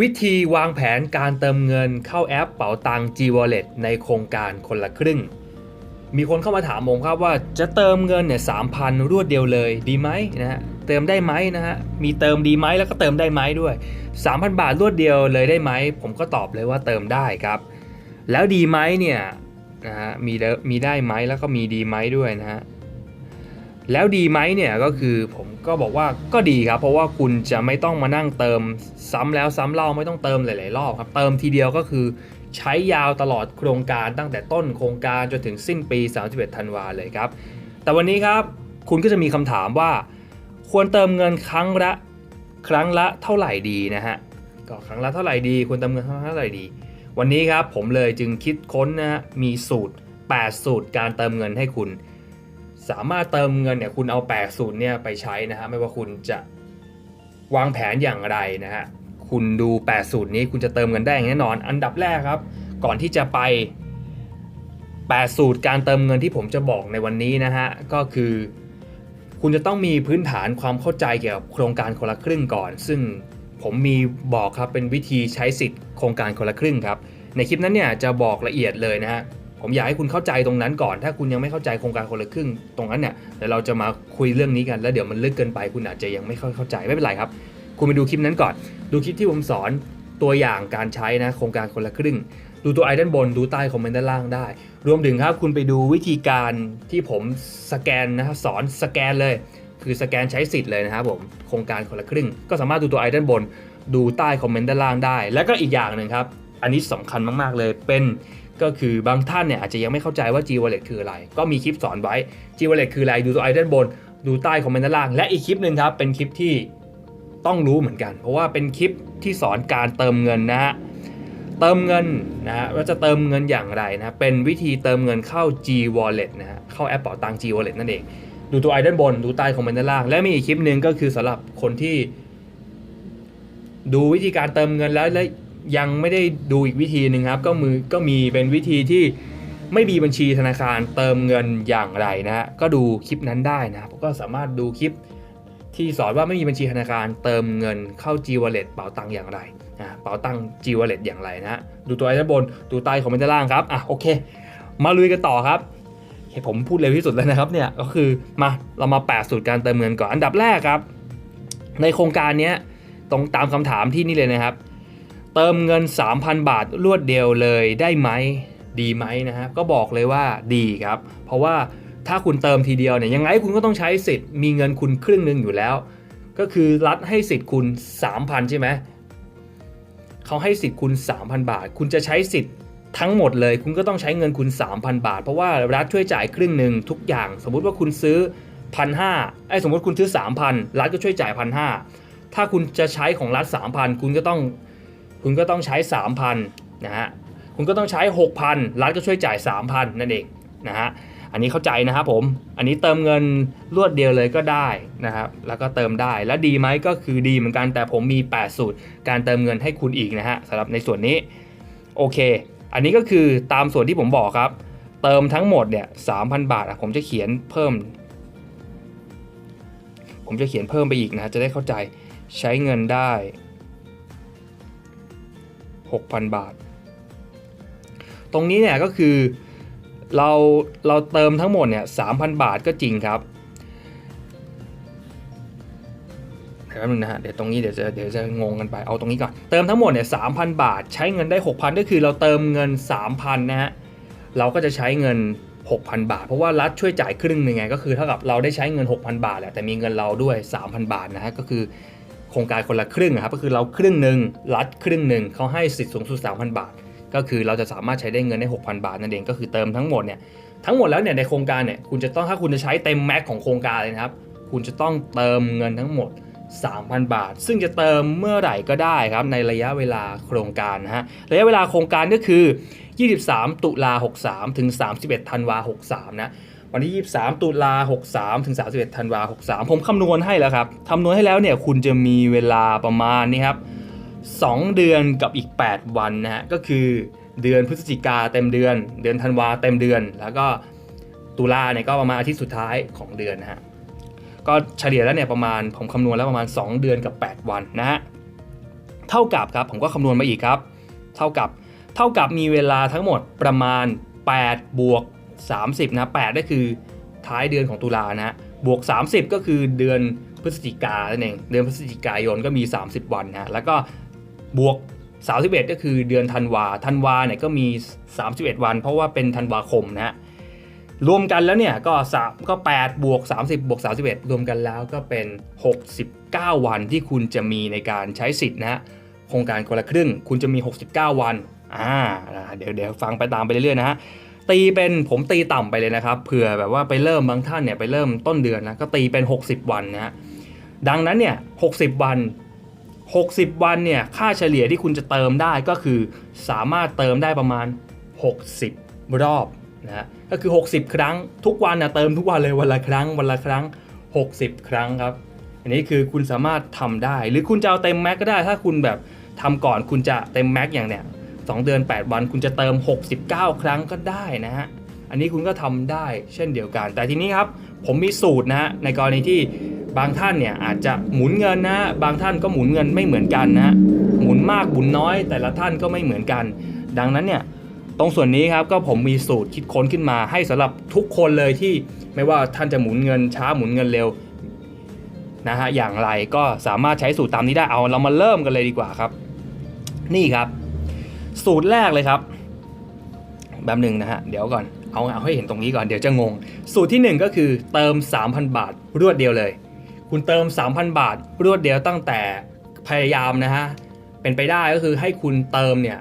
วิธีวางแผนการเติมเงินเข้าแอปเป๋าตัง G Wallet ในโครงการคนละครึ่ง มีคนเข้ามาถามผมครับว่าจะเติมเงินเนี่ยสามพันรวดเดียวเลยดีไหมนะฮะเติมได้ไหมนะฮะมีเติมดีไหมแล้วก็เติมได้ไหมด้วย 3,000 บาทรวดเดียวเลยได้ไหม ผมก็ตอบเลยว่าเติมได้ครับ แล้วดีไหมเนี่ยนะฮะมีเดมีได้ไหมแล้วก็มีดีไหมด้วยนะฮะ แล้วดีไหมเนี่ยก็คือผมก็บอกว่าก็ดีครับ เพราะว่าคุณจะไม่ต้องมานั่งเติมซ้ำแล้วซ้ำเล่าไม่ต้องเติมหลาย ๆ รอบครับ เติมทีเดียวก็คือ ใช้ยาวตลอดโครงการตั้งแต่ต้นโครงการจนถึงสิ้นปี 31 ธันวาเลยครับ แต่วันนี้ครับคุณก็จะมีคำถามว่า ควรเติมเงินครั้งละครั้งละเท่าไหร่ดีนะฮะก็ครั้งละเท่าไหร่ดีควรเติมเงินครั้งละเท่าไหร่ดี วันนี้ครับผมเลยจึงคิดค้นนะฮะมีสูตร 8 สูตรการเติมเงินให้คุณ สามารถเติมเงินเนี่ยคุณเอา8สูตรเนี่ยไปใช้นะฮะไม่ว่าคุณจะวางแผนอย่างไรนะฮะคุณดู8สูตรนี้คุณจะเติมเงินได้อย่างแน่นอน อันดับแรกครับ ก่อนที่จะไป 8 สูตรการเติมเงินที่ผมจะบอกในวันนี้นะฮะก็คือ คุณจะต้องมีพื้นฐานความเข้าใจเกี่ยวกับโครงการคนละครึ่งก่อน ซึ่งผมมีบอกครับเป็นวิธีใช้สิทธิ์โครงการคนละครึ่งครับในคลิปนั้นเนี่ยจะบอกละเอียดเลยนะฮะ ผมอยากให้คุณเข้าใจตรงนั้นก่อน ถ้าคุณยังไม่เข้าใจโครงการคนละครึ่ง ตรงนั้นเนี่ยเดี๋ยวเราจะมาคุยเรื่องนี้กัน แล้วเดี๋ยวมันลึกเกินไป คุณอาจจะยังไม่ค่อยเข้าใจไม่เป็นไรครับ คุณไปดูคลิปนั้นก่อน ดูคลิปที่ผมสอนตัวอย่างการใช้นะโครงการคนละครึ่ง ดูตัวไอด้านบน ดูใต้คอมเมนต์ด้านล่างได้ รวมถึงครับคุณไปดูวิธีการที่ผมสแกนนะครับสอนสแกนเลย คือสแกนใช้สิทธิ์เลยนะครับผมโครงการคนละครึ่ง ก็สามารถดูตัวไอด้านบน ดูใต้คอมเมนต์ด้านล่างได้ แล้วก็อีกอย่างหนึ่งครับ อันนี้สำคัญมากๆเลยเป็นก็คือบางท่านเนี่ยอาจจะยังไม่เข้าใจว่า G Wallet คืออะไร ก็มีคลิปสอนไว้ G Wallet คืออะไรดูตัวไอด้านบน ดูใต้คอมเมนต์ด้านล่าง และอีกคลิปหนึ่งครับ เป็นคลิปที่ต้องรู้เหมือนกัน เพราะว่าเป็นคลิปที่สอนการเติมเงินนะฮะเติมเงินนะฮะว่าจะเติมเงินอย่างไรนะเป็นวิธีเติมเงินเข้า G Wallet นะฮะเข้าแอปเป๋าตัง G Wallet นั่นเอง ดูตัวไอด้านบน ดูใต้คอมเมนต์ด้านล่าง และมีอีกคลิปหนึ่งก็คือสำหรับคนที่ดูวิธีการเติมเงินแล้วและ ยังไม่ได้ดูอีกวิธีหนึ่งครับ ก็มือก็มีเป็นวิธีที่ไม่มีบัญชีธนาคารเติมเงินอย่างไรนะฮะก็ดูคลิปนั้นได้นะครับก็สามารถดูคลิปที่สอนว่าไม่มีบัญชีธนาคารเติมเงินเข้า G Wallet เป๋าตังอย่างไรนะเป๋าตัง G Wallet อย่างไรนะดูตัวไอ้ด้านบนดูใต้คอมเมนต์ด้านล่างครับอะโอเค มาลุยกันต่อครับผมพูดเร็วที่สุดแล้วนะครับเนี่ยก็คือมาเรามาแปะสูตรการเติมเงินก่อนอันดับแรกครับ ในโครงการนี้ตรงตามคำถามที่นี่เลยนะครับ เติมเงิน 3,000 บาทรวดเดียวเลยได้ไหมดีไหมนะฮะก็บอกเลยว่าดีครับ เพราะว่าถ้าคุณเติมทีเดียวเนี่ยยังไงคุณก็ต้องใช้สิทธิ์มีเงินคุณครึ่งหนึ่งอยู่แล้ว ก็คือรัฐให้สิทธิ์คุณ 3,000 ใช่ไหมเขาให้สิทธิ์คุณ 3,000 บาท คุณจะใช้สิทธิ์ทั้งหมดเลย คุณก็ต้องใช้เงินคุณ 3,000 บาท เพราะว่ารัฐช่วยจ่ายครึ่งหนึ่งทุกอย่าง สมมุติว่าคุณซื้อ1,500ไอ้สมมติคุณซื้อ 3,000 รัฐก็ช่วยจ่าย1,500ถ้าคุณจะใช้ของรัฐ3,000 คุณก็ต้อง คุณก็ต้องใช้ 3,000นะฮะคุณก็ต้องใช้ 6,000รัฐก็ช่วยจ่าย 3,000 นั่นเองนะฮะอันนี้เข้าใจนะครับผม อันนี้เติมเงินรวดเดียวเลยก็ได้นะครับ แล้วก็เติมได้ แล้วดีไหมก็คือดีเหมือนกัน แต่ผมมี 8 สูตร การเติมเงินให้คุณอีกนะฮะสำหรับในส่วนนี้ โอเค อันนี้ก็คือตามส่วนที่ผมบอกครับ เติมทั้งหมดเนี่ย3,000บาทอะผมจะเขียนเพิ่ม ผมจะเขียนเพิ่มไปอีกนะ จะได้เข้าใจ ใช้เงินได้ 6,000 บาท ตรงนี้เนี่ยก็คือเราเราเติมทั้งหมดเนี่ย3,000 บาทก็จริงครับแป๊บนึงนะฮะเดี๋ยวตรงนี้เดี๋ยวจะเดี๋ยวจะงงกันไปเอาตรงนี้ก่อนเติมทั้งหมดเนี่ย3,000บาท ใช้เงินได้ 6,000 ก็คือเราเติมเงิน 3,000 นะฮะเราก็จะใช้เงิน 6,000 บาท เพราะว่ารัฐช่วยจ่ายครึ่งหนึ่งไงก็คือเท่ากับเราได้ใช้เงิน 6,000 บาทแหละแต่มีเงินเราด้วย 3,000 บาทนะฮะก็คือ ครงการคนละครึ่งอะครับก็คือเราครึ่งหนึ่งรัฐครึ่งหนึ่งเขาให้สิทธิ์สูงสุด3,000 บาท ก็คือเราจะสามารถใช้ได้เงินได้6,000 บาทนั่นเองก็คือเติมทั้งหมดเนี่ยทั้งหมดแล้วเนี่ยในโครงการเนี่ยคุณจะต้องถ้าคุณจะใช้เต็มแม็กของโครงการเลยนะครับคุณจะต้องเติมเงินทั้งหมด 3,000 บาท ซึ่งจะเติมเมื่อไหร่ก็ได้ครับในระยะเวลาโครงการนะฮะระยะเวลาโครงการก็คือ 23 ตุลา63 ถึง 31 ธันวา63นะ วันที่ 23 ตุลา 63 ถึง 31 ธันวา 63 ผมคำนวณให้แล้วครับคำนวณให้แล้วเนี่ยคุณจะมีเวลาประมาณนี้ครับ 2 เดือนกับอีก 8 วันนะฮะ ก็คือเดือนพฤศจิกาเต็มเดือน เดือนธันวาเต็มเดือน แล้วก็ตุลาเนี่ยก็ประมาณอาทิตย์สุดท้ายของเดือนนะฮะ ก็เฉลี่ยแล้วเนี่ยประมาณผมคำนวณแล้วประมาณ 2 เดือนกับ 8 วันนะฮะ เท่ากับครับผมก็คำนวณมาอีกครับ เท่ากับเท่ากับมีเวลาทั้งหมดประมาณ8บวก 30นะ8ก็คือท้ายเดือนของตุลานะฮะบวก 30 ก็คือเดือนพฤศจิกานั่นเองเดือนพฤศจิกายนก็มี 30 วันนะแล้วก็บวก 31 ก็คือเดือนธันวาธันวาเนี่ยก็มี 31 วัน เพราะว่าเป็นธันวาคมนะฮะรวมกันแล้วเนี่ยก็3ก็8บวก30บวก31 รวมกันแล้วก็เป็น 69 วันที่คุณจะมีในการใช้สิทธิ์นะฮะโครงการคนละครึ่ง คุณจะมี 69 วันอ่าเดี๋ยวเดี๋ยวฟังไปตามไปเรื่อยๆนะฮะ ตีเป็นผมตีต่ำไปเลยนะครับเผื่อแบบว่าไปเริ่มบางท่านเนี่ยไปเริ่มต้นเดือนนะก็ตีเป็น 60 วันนะฮะดังนั้นเนี่ย60 วัน 60 วันเนี่ยค่าเฉลี่ยที่คุณจะเติมได้ก็คือสามารถเติมได้ประมาณ 60 รอบนะฮะก็คือ 60 ครั้งทุกวันนะเติมทุกวันเลยวันละครั้งวันละครั้ง 60 ครั้งครับ อันนี้คือคุณสามารถทำได้ หรือคุณจะเอาเต็มแม็กก็ได้ถ้าคุณแบบทำก่อนคุณจะเต็มแม็กอย่างเนี้ย 2 เดือน 8 วันคุณจะเติม 69 ครั้งก็ได้นะฮะ อันนี้คุณก็ทำได้เช่นเดียวกัน แต่ทีนี้ครับผมมีสูตรนะฮะในกรณีที่บางท่านเนี่ยอาจจะหมุนเงินนะ บางท่านก็หมุนเงินไม่เหมือนกันนะฮะหมุนมากหมุนน้อย แต่ละท่านก็ไม่เหมือนกัน ดังนั้นเนี่ยตรงส่วนนี้ครับก็ผมมีสูตรคิดค้นขึ้นมา ให้สำหรับทุกคนเลยที่ไม่ว่าท่านจะหมุนเงินช้าหมุนเงินเร็วนะฮะอย่างไรก็สามารถใช้สูตรตามนี้ได้เอาเรามาเริ่มกันเลยดีกว่าครับ นี่ครับ สูตรแรกเลยครับ แบบหนึ่งนะฮะ เดี๋ยวก่อน เอาเอาให้เห็นตรงนี้ก่อน เดี๋ยวจะงง สูตรที่ 1 ก็คือเติม 3,000 บาทรวดเดียวเลย คุณเติม 3,000 บาทรวดเดียวตั้งแต่พยายามนะฮะ เป็นไปได้ก็คือให้คุณเติมเนี่ย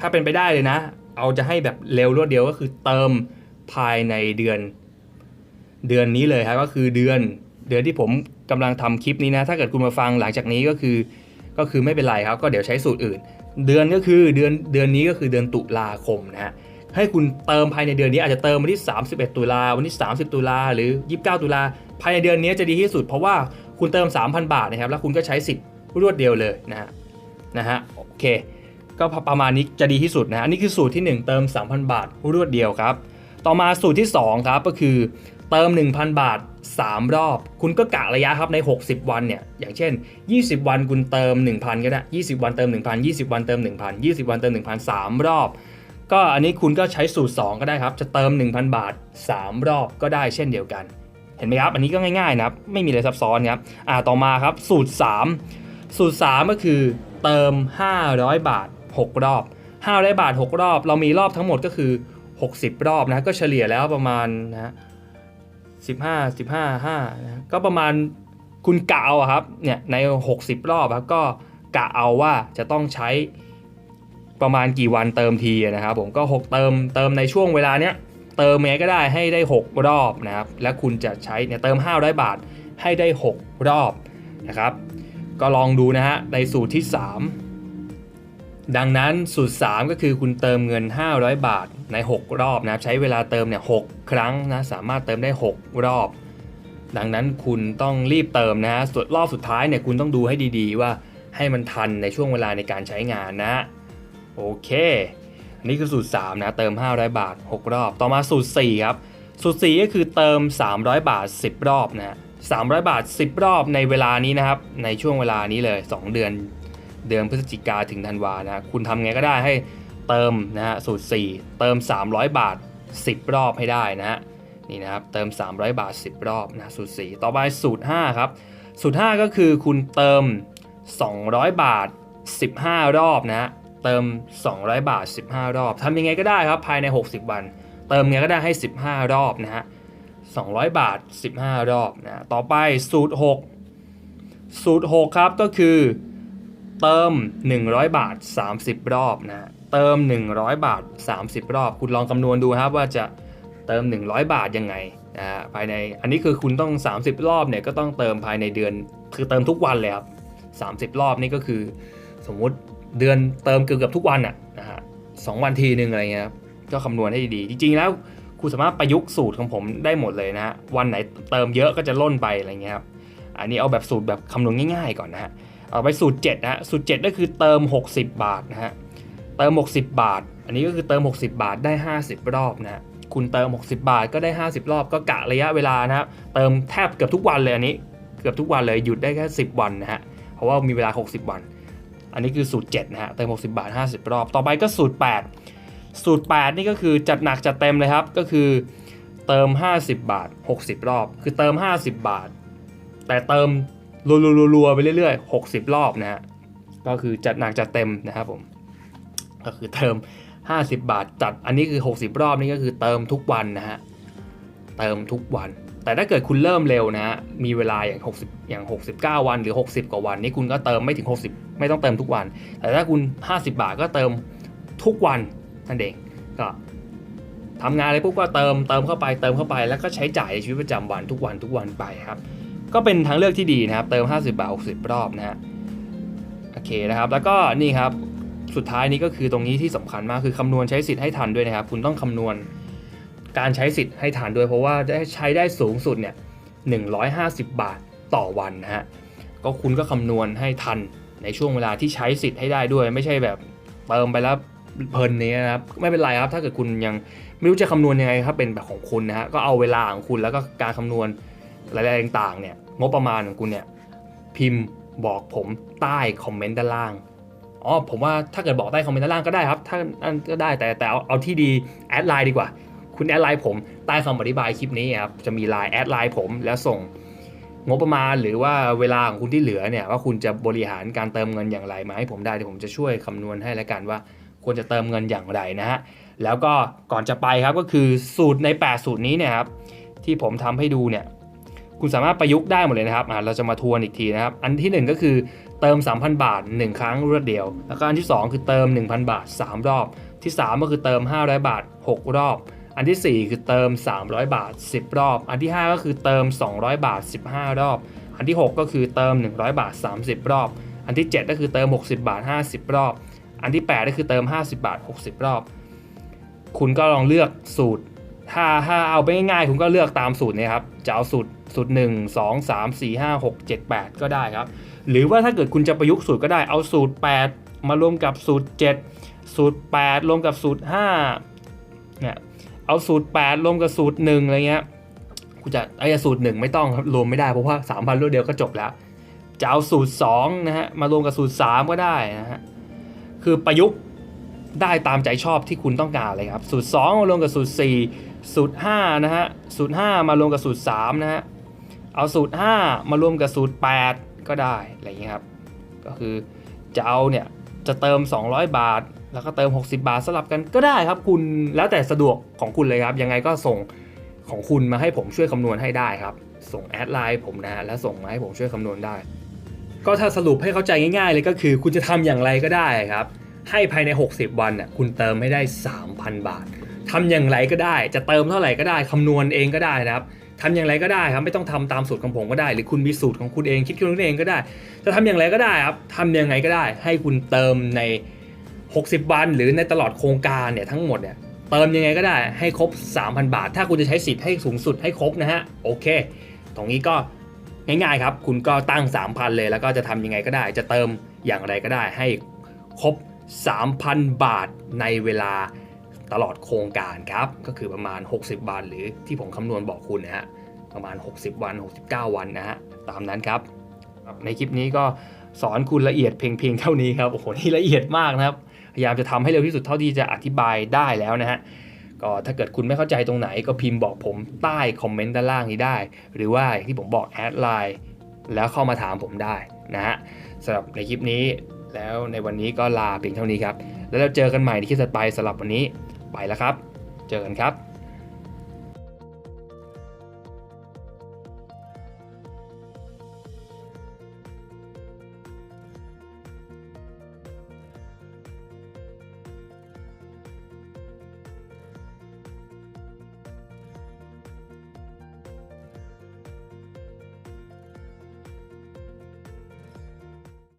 ถ้าเป็นไปได้เลยนะ เอาจะให้แบบเร็วรวดเดียวก็คือเติมภายในเดือน เดือนนี้เลยครับก็คือเดือนเดือนที่ผมกำลังทำคลิปนี้นะ ถ้าเกิดคุณมาฟังหลังจากนี้ก็คือ ก็คือไม่เป็นไรครับ ก็เดี๋ยวใช้สูตรอื่น เดือนก็คือเดือนเดือนนี้ก็คือเดือนตุลาคมนะฮะให้คุณเติมภายในเดือนนี้อาจจะเติมวันที่ 31 ตุลาวันที่ 30 ตุลาหรือ 29 ตุลาภายในเดือนนี้จะดีที่สุด เพราะว่าคุณเติม 3,000 บาทนะครับแล้วคุณก็ใช้สิทธิ์รวดเดียวเลยนะฮะนะฮะโอเค ก็ประมาณนี้จะดีที่สุดนะฮะนี่คือสูตรที่ 1 เติม 3,000 บาทรวดเดียวครับ ต่อมาสูตรที่ 2 ครับก็คือ เติม 1,000 บาท 3 รอบ คุณก็กะระยะครับใน 60 วันเนี่ย อย่างเช่น 20 วันคุณเติม 1,000 ก็ได้ 20 วันเติม 1,000 20 วันเติม 1,000 20 วันเติม 1,000 3 รอบ ก็อันนี้คุณก็ใช้สูตร 2 ก็ได้ครับ จะเติม 1,000 บาท 3 รอบก็ได้เช่นเดียวกัน เห็นไหมครับ อันนี้ก็ง่ายๆนะครับ ไม่มีอะไรซับซ้อนครับ อ่า ต่อมาครับ สูตร 3 สูตร 3 ก็คือเติม 500 บาท 6 รอบ 500 บาท 6 รอบ เรามีรอบทั้งหมดก็คือ 60 รอบนะ ก็เฉลี่ยแล้วประมาณนะ 15 15 5นะก็ประมาณคุณกะเอาครับเนี่ยใน 60 รอบครับก็กะเอาว่าจะต้องใช้ประมาณกี่วันเติมทีนะครับผมก็ 6 เติมเติมในช่วงเวลาเนี้ยเติมแม้ก็ได้ให้ได้ 6 รอบนะครับและคุณจะใช้เนี่ยเติม 500 บาทให้ได้ 6 รอบนะครับ ก็ลองดูนะฮะในสูตรที่ 3 ดังนั้นสูตร 3 ก็คือคุณเติมเงิน 500 บาท ใน 6 รอบนะครับใช้เวลาเติมเนี่ย6ครั้งนะสามารถเติมได้ 6 รอบ ดังนั้นคุณต้องรีบเติมนะฮะส่วนรอบสุดท้ายเนี่ยคุณต้องดูให้ดีๆ ว่าให้มันทันในช่วงเวลาในการใช้งานนะโอเค อันนี้คือสูตร 3 นะ เติม 500 บาท 6 รอบ ต่อมาสูตร 4 ครับ สูตร 4 ก็คือเติม 300 บาท 10 รอบนะฮะ300 บาท 10 รอบในเวลานี้นะครับ ในช่วงเวลานี้เลย 2 เดือน เดือนพฤศจิกาถึงธันวานะ คุณทำไงก็ได้ให้ เติมนะฮะสูตร 4 เติม 300 บาท 10 รอบให้ได้นะฮะนี่นะครับเติม 300 บาท 10 รอบนะสูตร 4 ต่อไปสูตร 5 ครับ สูตร 5 ก็คือคุณเติม 200 บาท 15 รอบนะฮะเติม 200 บาท 15 รอบทำยังไงก็ได้ครับภายใน 60 วัน เติมยังไงก็ได้ให้ 15 รอบนะฮะ200 บาท 15 รอบนะต่อไปสูตร 6 สูตร 6 ครับก็คือเติม 100 บาท 30 รอบนะ เติม 100 บาท 30 รอบ คุณลองคำนวณดูครับว่าจะเติม 100 บาทยังไงนะฮะภายในอันนี้คือคุณต้อง 30 รอบเนี่ยก็ต้องเติมภายในเดือน คือเติมทุกวันเลยครับ30 รอบนี่ก็คือ สมมุติเดือนเติมเกือบทุกวันอะนะฮะสองวันทีหนึ่งอะไรเงี้ยครับก็คำนวณให้ดีจริง ๆ แล้วคุณสามารถประยุกต์สูตรของผมได้หมดเลยนะฮะวันไหนเติมเยอะก็จะล่นไปอะไรเงี้ยครับอันนี้เอาแบบสูตรแบบคำนวณง่าย ๆ ก่อนนะฮะเอาไปสูตร7นะฮะสูตร7ก็คือเติม 60 บาทนะฮะ เติม 60 บาท อันนี้ก็คือเติม 60 บาทได้ 50 รอบนะคุณเติม 60 บาทก็ได้ 50 รอบก็กะระยะเวลานะครับเติมแทบเกือบทุกวันเลยอันนี้ เกือบทุกวันเลยหยุดได้แค่ 10 วันนะฮะเพราะว่ามีเวลา 60 วัน อันนี้คือสูตร7นะฮะเติม 60 บาท 50 รอบ ต่อไปก็สูตร 8 สูตร 8 นี่ก็คือจัดหนักจัดเต็มเลยครับก็คือเติม 50 บาท 60 รอบ คือเติม 50 บาท แต่เติมรัวๆๆๆไปเรื่อยๆ 60 รอบนะฮะก็คือจัดหนักจัดเต็มนะครับผม ก็คือเติม 50 บาทจัดอันนี้คือ 60 รอบนี่ก็คือเติมทุกวันนะฮะเติมทุกวัน แต่ถ้าเกิดคุณเริ่มเร็วนะฮะมีเวลาอย่าง 60 อย่าง 69 วันหรือ 60 กว่าวันนี่คุณก็เติมไม่ถึง 60 ไม่ต้องเติมทุกวัน แต่ถ้าคุณ 50 บาทก็เติมทุกวันนั่นเองก็ทำงานอะไรปุ๊บก็เติมเติมเข้าไปเติมเข้าไปแล้วก็ใช้จ่ายในชีวิตประจำวันทุกวันทุกวันไปครับ ก็เป็นทางเลือกที่ดีนะครับ เติม 50 บาท 60 รอบนะฮะโอเคนะครับ แล้วก็นี่ครับ สุดท้ายนี้ก็คือตรงนี้ที่สำคัญมากคือคำนวณใช้สิทธิ์ให้ทันด้วยนะครับ คุณต้องคำนวณการใช้สิทธิ์ให้ทันด้วย เพราะว่าได้ใช้ได้สูงสุดเนี่ย150 บาทต่อวันนะฮะก็คุณก็คำนวณให้ทันในช่วงเวลาที่ใช้สิทธิ์ให้ได้ด้วย ไม่ใช่แบบเติมไปแล้วเพลินนี้นะครับไม่เป็นไรครับ ถ้าเกิดคุณยังไม่รู้จะคำนวณยังไงครับเป็นแบบของคุณนะฮะก็เอาเวลาของคุณแล้วก็การคำนวณรายละเอียดต่างๆเนี่ยงบประมาณของคุณเนี่ยพิมพ์บอกผมใต้คอมเมนต์ด้านล่าง อ๋อผมว่าถ้าเกิดบอกใต้คอมเมนต์ด้านล่างก็ได้ครับ ถ้าอันก็ได้แต่แต่เอาเอาที่ดีแอดไลน์ดีกว่า คุณแอดไลน์ผมใต้คำอธิบายคลิปนี้ครับจะมีไลน์แอดไลน์ผมแล้วส่งงบประมาณหรือว่าเวลาของคุณที่เหลือเนี่ยว่าคุณจะบริหารการเติมเงินอย่างไรมาให้ผมได้เดี๋ยวผมจะช่วยคำนวณให้แล้วกันว่า ควรจะเติมเงินอย่างไรนะฮะแล้วก็ก่อนจะไปครับก็คือสูตรใน 8 สูตรนี้เนี่ยครับที่ผมทำให้ดูเนี่ยคุณสามารถประยุกต์ได้หมดเลยนะครับเราจะมาทวนอีกทีนะครับ อันที่หนึ่งก็คือ เติม 3,000 บาท 1 ครั้งรวดเดียว แล้วก็อันที่ 2 คือเติม 1,000 บาท 3 รอบ ที่ 3 ก็คือเติม 500 บาท 6 รอบ อันที่ 4 คือเติม 300 บาท 10 รอบ อันที่ 5 ก็คือเติม 200 บาท 15 รอบ อันที่ 6 ก็คือเติม 100 บาท 30 รอบ อันที่ 7 ก็คือเติม 60 บาท 50 รอบ อันที่ 8 ก็คือเติม 50 บาท 60 รอบ คุณก็ลองเลือกสูตร ถ้าถ้าเอาไปง่ายๆคุณก็เลือกตามสูตรนี้ครับ จะเอาสูตร สูตร 1 2 3 4 5 6 7 8 ก็ได้ครับ หรือว่าถ้าเกิดคุณจะประยุกต์สูตรก็ได้เอาสูตร 8 มารวมกับสูตร 7 สูตร 8 รวมกับสูตร5เนี่ยเอาสูตร 8 รวมกับสูตร 1 อะไรเงี้ยคุณจะไอ้สูตร 1 ไม่ต้องครับรวมไม่ได้เพราะว่า3,000รวดเดียวก็จบแล้ว จะเอาสูตร2นะฮะมารวมกับสูตร 3 ก็ได้นะฮะคือประยุกต์ได้ตามใจชอบที่คุณต้องการเลยครับ สูตร 2 มารวมกับสูตร 4 สูตร5นะฮะ สูตร 5 มารวมกับสูตร3นะฮะ เอาสูตร 5 มารวมกับสูตร 8 ก็ได้อะไรอย่างเงี้ครับ ก็คือจะเอาเนี่ยจะเติม 200 บาท แล้วก็เติม 60 บาทสลับกันก็ได้ครับคุณแล้วแต่สะดวกของคุณเลยครับ ยังไงก็ส่งของคุณมาให้ผมช่วยคำนวณให้ได้ครับ ส่งแอดไลน์ผมนะฮะแล้วส่งมาให้ผมช่วยคำนวณได้ ก็ถ้าสรุปให้เข้าใจง่ายๆ เลยก็คือ คุณจะทำอย่างไรก็ได้ครับ ให้ภายใน 60 วันน่ะคุณเติมให้ได้ 3,000 บาททำอย่างไรก็ได้ จะเติมเท่าไหร่ก็ได้คำนวณเองก็ได้นะครับ ทำอย่างไรก็ได้ครับไม่ต้องทำตามสูตรของผมก็ได้ หรือคุณมีสูตรของคุณเองคิดคุณเองก็ได้ จะทำอย่างไรก็ได้ครับทำยังไงก็ได้ ให้คุณเติมใน 60 วัน หรือในตลอดโครงการเนี่ยทั้งหมดเนี่ยเติมยังไงก็ได้ให้ครบ 3,000 บาท ถ้าคุณจะใช้สิทธิ์ให้สูงสุดให้ครบนะฮะโอเค ตรงนี้ก็ง่ายๆครับ คุณก็ตั้ง 3,000 เลยแล้วก็จะทำยังไงก็ได้ จะเติมอย่างไรก็ได้ให้ครบ 3,000 บาทในเวลา ตลอดโครงการครับ ก็คือประมาณ 60 วันหรือที่ผมคำนวณบอกคุณนะฮะประมาณ 60 วัน 69 วันนะฮะตามนั้นครับ ในคลิปนี้ก็สอนคุณละเอียดเพียงเพียงเท่านี้ครับโอ้โหนี่ละเอียดมากนะครับพยายามจะทำให้เร็วที่สุดเท่าที่จะอธิบายได้แล้วนะฮะก็ถ้าเกิดคุณไม่เข้าใจตรงไหนก็พิมพ์บอกผมใต้คอมเมนต์ด้านล่างนี้ได้ หรือว่าที่ผมบอกแอดไลน์แล้วเข้ามาถามผมได้นะฮะสำหรับในคลิปนี้แล้วในวันนี้ก็ลาเพียงเท่านี้ครับ แล้วเราเจอกันใหม่ในคลิปถัดไปสำหรับวันนี้ ไปแล้วครับ เจอกันครับ